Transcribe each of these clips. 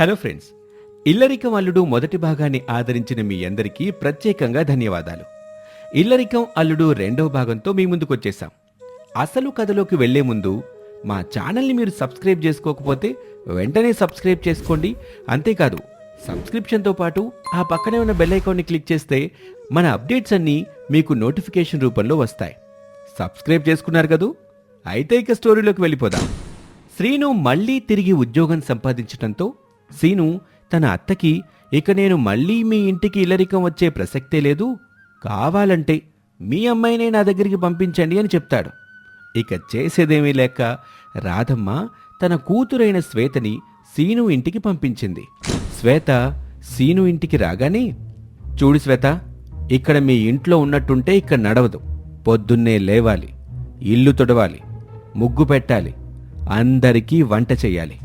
Hello friends ఇల్లరికం అల్లుడు మొదటి భాగాన్ని ఆదరించిన మీ అందరికీ ప్రత్యేకంగా ధన్యవాదాలు. ఇల్లరికం అల్లుడు రెండవ భాగంతో మీ ముందుకొచ్చేసాం. అసలు కథలోకి వెళ్ళే ముందు మా ఛానల్ని మీరు సబ్స్క్రైబ్ చేసుకోకపోతే వెంటనే సబ్స్క్రైబ్ చేసుకోండి. అంతేకాదు సబ్స్క్రిప్షన్తో పాటు ఆ పక్కనే ఉన్న బెల్ ఐకాన్ని క్లిక్ చేస్తే మన అప్డేట్స్ అన్నీ మీకు నోటిఫికేషన్ రూపంలో వస్తాయి. సబ్స్క్రైబ్ చేసుకున్నారు కదూ? అయితే ఇక స్టోరీలోకి వెళ్ళిపోదాం. శ్రీను మళ్ళీ తిరిగి ఉద్యోగం సంపాదించడంతో సీను తన అత్తకి ఇక నేను మళ్ళీ మీ ఇంటికి ఇల్లరికం వచ్చే ప్రసక్తే లేదు. కావాలంటే మీ అమ్మాయినే నా దగ్గరికి పంపించండి అని చెప్తాడు. ఇక చేసేదేమీ లేక రాధమ్మ తన కూతురైన శ్వేతని సీను ఇంటికి పంపించింది. శ్వేత సీను ఇంటికి రాగానే చూడు శ్వేత ఇక్కడ మీ ఇంట్లో ఉన్నట్టుంటే ఇక్కడ నడవదు. పొద్దున్నే లేవాలి ఇల్లు తుడవాలి ముగ్గు పెట్టాలి అందరికీ వంట చెయ్యాలి.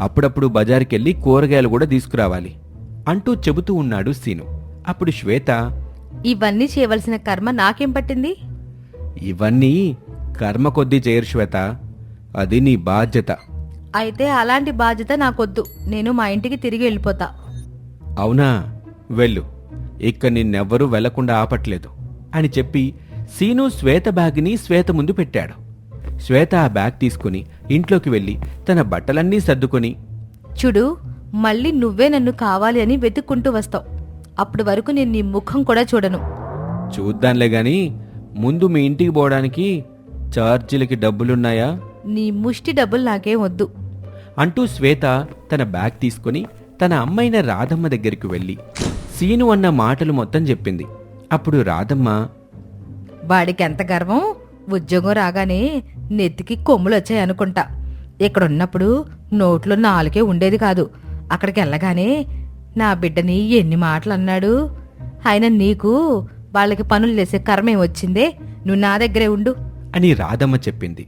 అప్పుడప్పుడు బజారుకెళ్ళి కూరగాయలు కూడా తీసుకురావాలి అంటూ చెబుతూ ఉన్నాడు సీను. అప్పుడు శ్వేత ఇవన్నీ చేయవలసిన కర్మ నాకేం పట్టింది? ఇవన్నీ కర్మ కొద్దీ చేయరు శ్వేత. అది నీ బాధ్యత. అయితే అలాంటి బాధ్యత నాకొద్దు. నేను మా ఇంటికి తిరిగి వెళ్ళిపోతా. అవునా? వెళ్ళు. ఇక నిన్నెవ్వరూ వెళ్ళకుండా ఆపట్లేదు అని చెప్పి సీను శ్వేత బ్యాగ్ని శ్వేత ముందు పెట్టాడు. శ్వేత ఆ బ్యాగ్ తీసుకుని ఇంట్లోకి వెళ్ళి తన బట్టలన్నీ సర్దుకొని చూడు మళ్ళీ నువ్వే నన్ను కావాలి అని వెతుక్కుంటూ వస్తావు. అప్పటి వరకు నేను నీ ముఖం కూడా చూడను. చూద్దాంలే గాని ముందు మీ ఇంటికి పోవడానికి ఛార్జీలకి డబ్బులున్నాయా? నీ ముష్టి డబ్బులు నాకేం వద్దు. అంటూ శ్వేత తన బ్యాగ్ తీసుకుని తన అమ్మైన రాధమ్మ దగ్గరికి వెళ్ళి సీను అన్న మాటలు మొత్తం చెప్పింది. అప్పుడు రాధమ్మ వాడికి ఎంత గర్వం? ఉద్యోగం రాగానే నెత్తికి కొమ్ములు వచ్చాయి అనుకుంటా. ఇక్కడ ఉన్నప్పుడు నోట్లో నాలుకే ఉండేది కాదు. అక్కడికి వెళ్ళగానే నా బిడ్డని ఎన్ని మాటలు అన్నాడు. ఆయన నీకు వాళ్ళకి పనులు చేసే కర్మేం వచ్చిందే? నువ్వు నా దగ్గరే ఉండు. అని రాధమ్మ చెప్పింది.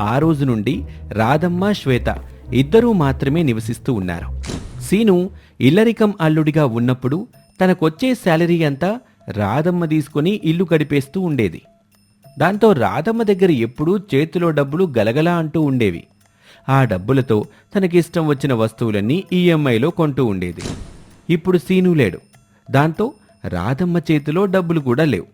ఆ రోజు నుండి రాధమ్మ శ్వేత ఇద్దరూ మాత్రమే నివసిస్తూ ఉన్నారు. సీను ఇల్లరికం అల్లుడిగా ఉన్నప్పుడు తనకొచ్చే శాలరీ అంతా రాధమ్మ తీసుకుని ఇల్లు గడిపేస్తూ ఉండేది. దాంతో రాధమ్మ దగ్గర ఎప్పుడూ చేతిలో డబ్బులు గలగలా అంటూ ఉండేవి. ఆ డబ్బులతో తనకిష్టం వచ్చిన వస్తువులన్నీ ఈఎంఐలో కొంటూ ఉండేది. ఇప్పుడు సీను లేడు. దాంతో రాధమ్మ చేతిలో డబ్బులు కూడా లేవు.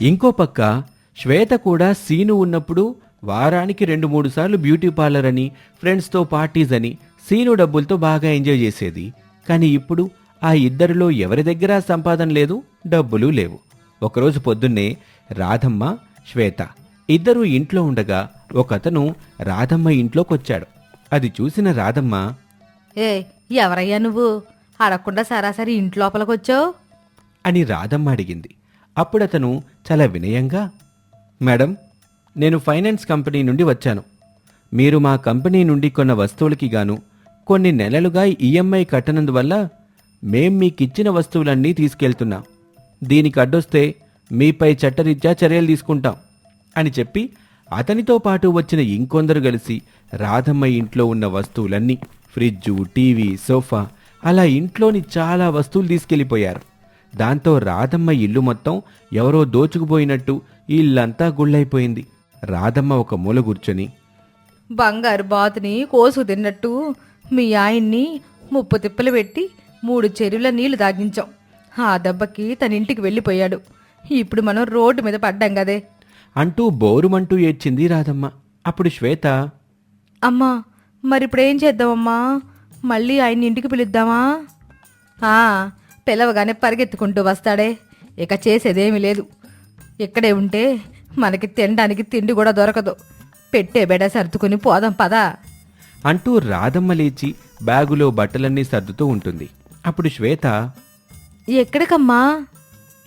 ఇంకో పక్క శ్వేత కూడా సీను ఉన్నప్పుడు వారానికి రెండు మూడు సార్లు బ్యూటీ పార్లర్ అని ఫ్రెండ్స్తో పార్టీస్ అని సీను డబ్బులతో బాగా ఎంజాయ్ చేసేది. కానీ ఇప్పుడు ఆ ఇద్దరిలో ఎవరి దగ్గర సంపాదన లేదు డబ్బులు లేవు. ఒకరోజు పొద్దున్నే రాధమ్మ శ్వేత. ఇద్దరూ ఇంట్లో ఉండగా ఒకతను రాధమ్మ ఇంట్లోకొచ్చాడు. అది చూసిన రాధమ్మ ఏ ఎవరయ్యా నువ్వు? అడగకుండా సరాసరి ఇంట్లోపలకొచ్చావు అని రాధమ్మ అడిగింది. అప్పుడతను చాలా వినయంగా మేడం నేను ఫైనాన్స్ కంపెనీ నుండి వచ్చాను. మీరు మా కంపెనీ నుండి కొన్న వస్తువులకి గాను కొన్ని నెలలుగా ఈఎంఐ కట్టనందువల్ల మేం మీకిచ్చిన వస్తువులన్నీ తీసుకెళ్తున్నాం. దీనికి అడ్డొస్తే మీపై చట్టరీత్యా చర్యలు తీసుకుంటాం అని చెప్పి అతనితో పాటు వచ్చిన ఇంకొందరు కలిసి రాధమ్మ ఇంట్లో ఉన్న వస్తువులన్నీ ఫ్రిడ్జు టీవీ సోఫా అలా ఇంట్లోని చాలా వస్తువులు తీసుకెళ్ళిపోయారు దాంతో రాధమ్మ ఇల్లు మొత్తం ఎవరో దోచుకుపోయినట్టు ఇల్లంతా గుళ్ళైపోయింది. రాధమ్మ ఒక మూల కూర్చొని బంగారు బాతుని కోసు తిన్నట్టు మీ ఆయన్ని ముప్పు తిప్పలు పెట్టి మూడు చెరువుల నీళ్ళు తాగించాం. ఆ దెబ్బకి తన ఇంటికి వెళ్ళిపోయాడు. ఇప్పుడు మనం రోడ్డు మీద పడ్డాం కదే. అంటూ బోరుమంటూ ఏడ్చింది రాధమ్మ. అప్పుడు శ్వేత అమ్మా మరిప్పుడేం చేద్దామమ్మా? మళ్ళీ ఆయన్ని ఇంటికి పిలుద్దామా? ఆ, పిలవగానే పరిగెత్తుకుంటూ వస్తాడే. ఇక చేసేదేమీ లేదు. ఇక్కడే ఉంటే మనకి తినడానికి తిండి కూడా దొరకదు. పెట్టే బెడ సర్దుకుని పోదాం పదా. అంటూ రాధమ్మ లేచి బ్యాగులో బట్టలన్నీ సర్దుతూ ఉంటుంది. అప్పుడు శ్వేత ఎక్కడికమ్మా?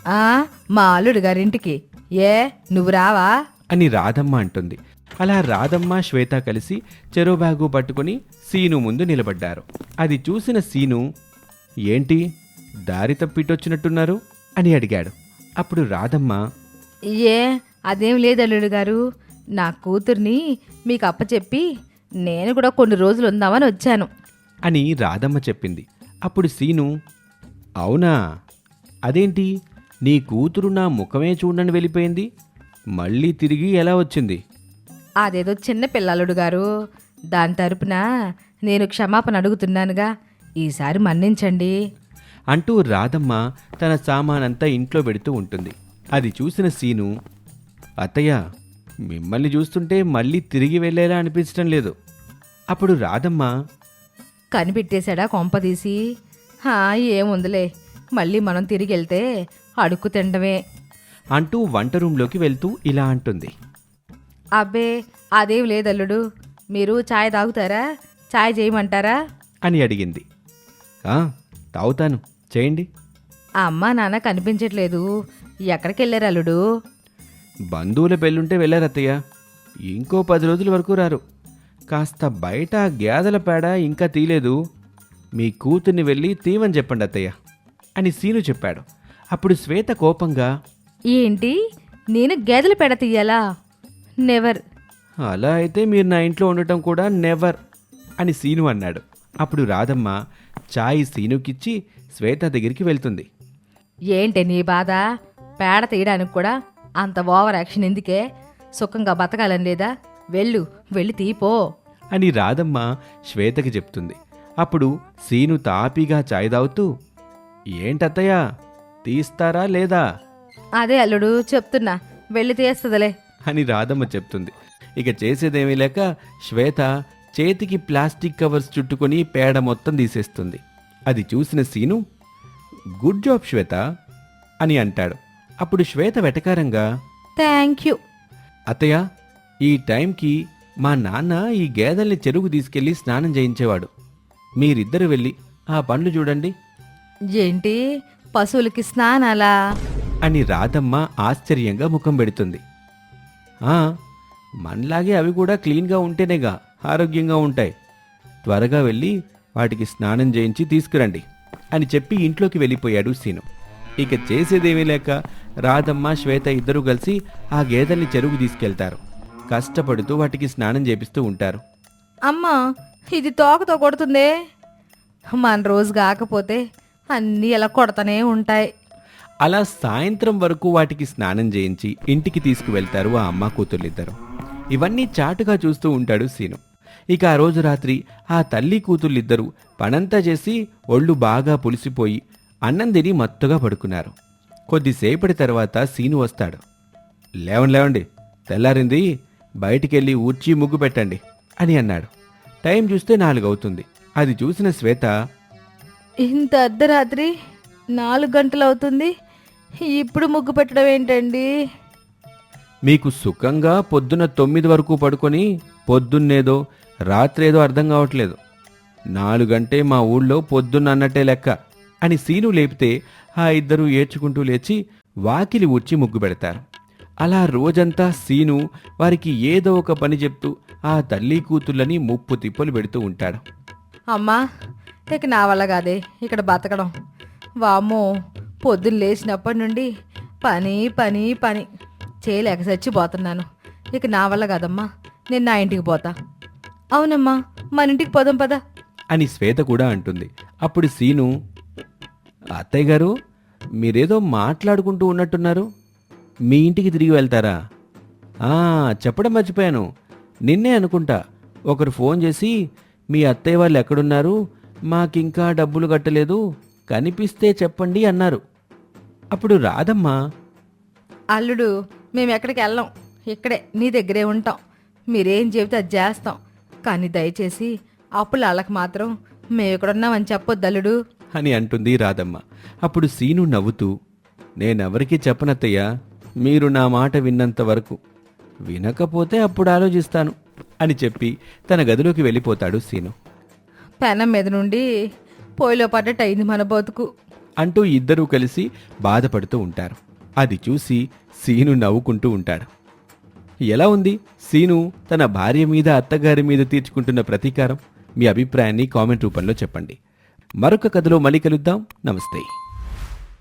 ఆ మా అల్లుడు గారింటికి. ఏ నువ్వు రావా? అని రాధమ్మ అంటుంది. అలా రాధమ్మ శ్వేత కలిసి చెరో బ్యాగు పట్టుకుని సీను ముందు నిలబడ్డారు. అది చూసిన సీను ఏంటి? దారి తప్పిటొచ్చినట్టున్నారు? అని అడిగాడు. అప్పుడు రాధమ్మ ఏ అదేం లేదు అల్లుడు గారు. నా కూతుర్ని మీకు అప్పచెప్పి నేను కూడా కొన్ని రోజులు ఉందామని వచ్చాను. అని రాధమ్మ చెప్పింది. అప్పుడు సీను అవునా? అదేంటి? నీ కూతురు నా ముఖమే చూడని వెళ్ళిపోయింది. మళ్ళీ తిరిగి ఎలా వచ్చింది? అదేదో చిన్న పిల్లలుడు గారు. దాని తరపున నేను క్షమాపణ అడుగుతున్నానుగా. ఈసారి మన్నించండి. అంటూ రాధమ్మ తన సామానంతా ఇంట్లో పెడుతూ ఉంటుంది. అది చూసిన సీను అత్తయ్య మిమ్మల్ని చూస్తుంటే మళ్ళీ తిరిగి వెళ్ళేలా అనిపించడం లేదు. అప్పుడు రాధమ్మ కనిపెట్టేశాడా కొంప తీసి? హా ఏముందిలే. మళ్ళీ మనం తిరిగి వెళ్తే అడుక్కు తినడమే అంటూ వంట రూంలోకి వెళ్తూ ఇలా అంటుంది. అబ్బే అదేం లేదల్లుడు. మీరు ఛాయ్ తాగుతారా? ఛాయ్ చేయమంటారా? అని అడిగింది. "ఆ, తాగుతాను. చేయండి. అమ్మ నాన్న కనిపించట్లేదు. ఎక్కడికి వెళ్ళారు అల్లుడు? బంధువుల పెళ్ళుంటే వెళ్ళారు అత్తయ్య. ఇంకో పది రోజుల వరకు రారు. కాస్త బయట ఆ గేదెల పేడ ఇంకా తీలేదు మీ కూతుర్ని వెళ్ళి తీవని చెప్పండి అత్తయ్య. అని సీను చెప్పాడు. అప్పుడు శ్వేత కోపంగా ఏంటి? నేను గేదెల పెడ తీయాలా? నెవర్ అలా అయితే మీరు నా ఇంట్లో ఉండటం కూడా నెవర్ అని సీను అన్నాడు. అప్పుడు రాధమ్మ చాయ్ సీనుకిచ్చి శ్వేత దగ్గరికి వెళ్తుంది. ఏంటి నీ బాధ? పేడ తీయడానికి కూడా అంత ఓవర్ యాక్షన్ ఎందుకే? సుఖంగా బతకాలని లేదా? వెళ్ళు వెళ్ళి తీపో అని రాధమ్మ శ్వేతకి చెప్తుంది. అప్పుడు సీను తాపీగా చాయ్ తాగుతూ ఏంటత్తయ్య? తీస్తారా లేదా? అదే అల్లుడు చెప్తున్నా వెళ్ళి తీస్తుందిలే అని రాధమ్మ చెప్తుంది. ఇక చేసేదేమీ లేక శ్వేత చేతికి ప్లాస్టిక్ కవర్స్ చుట్టుకొని పేడ మొత్తం తీసేస్తుంది. అది చూసిన సీను గుడ్ జాబ్ శ్వేత అని అంటాడు. అప్పుడు శ్వేత వెటకారంగా థ్యాంక్ యూ. అత్తయ్య ఈ టైంకి మా నాన్న ఈ గేదెల్ని చెరుకు తీసుకెళ్ళి స్నానం చేయించేవాడు. మీరిద్దరు వెళ్ళి ఆ పనులు చూడండి. ఏంటి? పశువులకి స్నానాలా? అని రాధమ్మ ఆశ్చర్యంగా ముఖం పెడుతుంది. "ఆ, మనలాగే అవి కూడా క్లీన్గా ఉంటేనేగా ఆరోగ్యంగా ఉంటాయి. త్వరగా వెళ్ళి వాటికి స్నానం చేయించి తీసుకురండి అని చెప్పి ఇంట్లోకి వెళ్ళిపోయాడు సీను. ఇక చేసేదేమీ లేక రాధమ్మ శ్వేత ఇద్దరు కలిసి ఆ గేదెల్ని చెరువు తీసుకెళ్తారు. కష్టపడుతూ వాటికి స్నానం చేపిస్తూ ఉంటారు. అమ్మా ఇది తోకతో కొడుతుందే? మన రోజు కాకపోతే అన్నీ ఇలా కొడతానే ఉంటాయి. అలా సాయంత్రం వరకు వాటికి స్నానం చేయించి ఇంటికి తీసుకువెళ్తారు ఆ అమ్మ కూతుర్లిద్దరు. ఇవన్నీ చాటుగా చూస్తూ ఉంటాడు సీను. ఇక ఆ రోజు రాత్రి ఆ తల్లి కూతుళ్ళిద్దరూ పనంతా చేసి ఒళ్ళు బాగా పులిసిపోయి అన్నం తిని మత్తుగా పడుకున్నారు. కొద్దిసేపటి తర్వాత సీను వస్తాడు. లేవండి లేవండి తెల్లారింది బయటికెళ్ళి ఊడ్చి ముగ్గు పెట్టండి అని అన్నాడు. టైం చూస్తే నాలుగవుతుంది. అది చూసిన శ్వేత ఇంత అర్ధరాత్రి నాలుగు గంటలు అవుతుంది. ఇప్పుడు ముగ్గు పెట్టడం ఏంటండి? మీకు సుఖంగా పొద్దున తొమ్మిది వరకు పడుకొని పొద్దున్నేదో రాత్రేదో అర్థం కావట్లేదు. నాలుగంటే మా ఊళ్ళో పొద్దున్న అన్నట్టే లెక్క అని సీను లేపితే ఆ ఇద్దరు ఏడ్చుకుంటూ లేచి వాకిలి ఊడ్చి ముగ్గు పెడతారు. అలా రోజంతా సీను వారికి ఏదో ఒక పని చెప్తూ ఆ తల్లి కూతుళ్ళని ముప్పు తిప్పలు పెడుతూ ఉంటాడు. అమ్మా ఇక నా వల్ల కాదే ఇక్కడ బతకడం. వామ్మో పొద్దున్న లేచినప్పటి నుండి పని పని పని. చేయలేక చచ్చిపోతున్నాను. ఇక నా వల్ల కాదమ్మా నేను నా ఇంటికి పోతా. అవునమ్మా మన ఇంటికి పోదాం పదా. అని శ్వేత కూడా అంటుంది. అప్పుడు సీను అత్తయ్య గారు మీరేదో మాట్లాడుకుంటూ ఉన్నట్టున్నారు. మీ ఇంటికి తిరిగి వెళ్తారా? ఆ, చెప్పడం మర్చిపోయాను. నిన్నే అనుకుంటా. ఒకరు ఫోన్ చేసి మీ అత్తయ్య వాళ్ళు ఎక్కడున్నారు? మాకింకా డబ్బులు కట్టలేదు. కనిపిస్తే చెప్పండి అన్నారు. అప్పుడు రాధమ్మ అల్లుడు మేము ఎక్కడికి వెళ్ళాం ఇక్కడే నీ దగ్గరే ఉంటాం. మీరేం చెబితే అది చేస్తాం. కానీ దయచేసి అప్పులు వాళ్ళకి మాత్రం మేము ఇక్కడున్నామని చెప్పొద్దు అల్లుడు. అని అంటుంది రాధమ్మ. అప్పుడు సీను నవ్వుతూ నేనెవరికీ చెప్పనత్తయ్యా? మీరు నా మాట విన్నంత వరకు. వినకపోతే అప్పుడు ఆలోచిస్తాను అని చెప్పి తన గదిలోకి వెళ్ళిపోతాడు సీను. పెనం మీద నుండి పోయిలో పడ్డట్టు అయింది మన బతుకు. అంటూ ఇద్దరూ కలిసి బాధపడుతూ ఉంటారు. అది చూసి సీను నవ్వుకుంటూ ఉంటాడు. ఎలా ఉంది? సీను తన భార్య మీద అత్తగారి మీద తీర్చుకుంటున్న ప్రతీకారం? మీ అభిప్రాయాన్ని కామెంట్ రూపంలో చెప్పండి. మరొక కథలో మళ్ళీ కలుద్దాం. నమస్తే.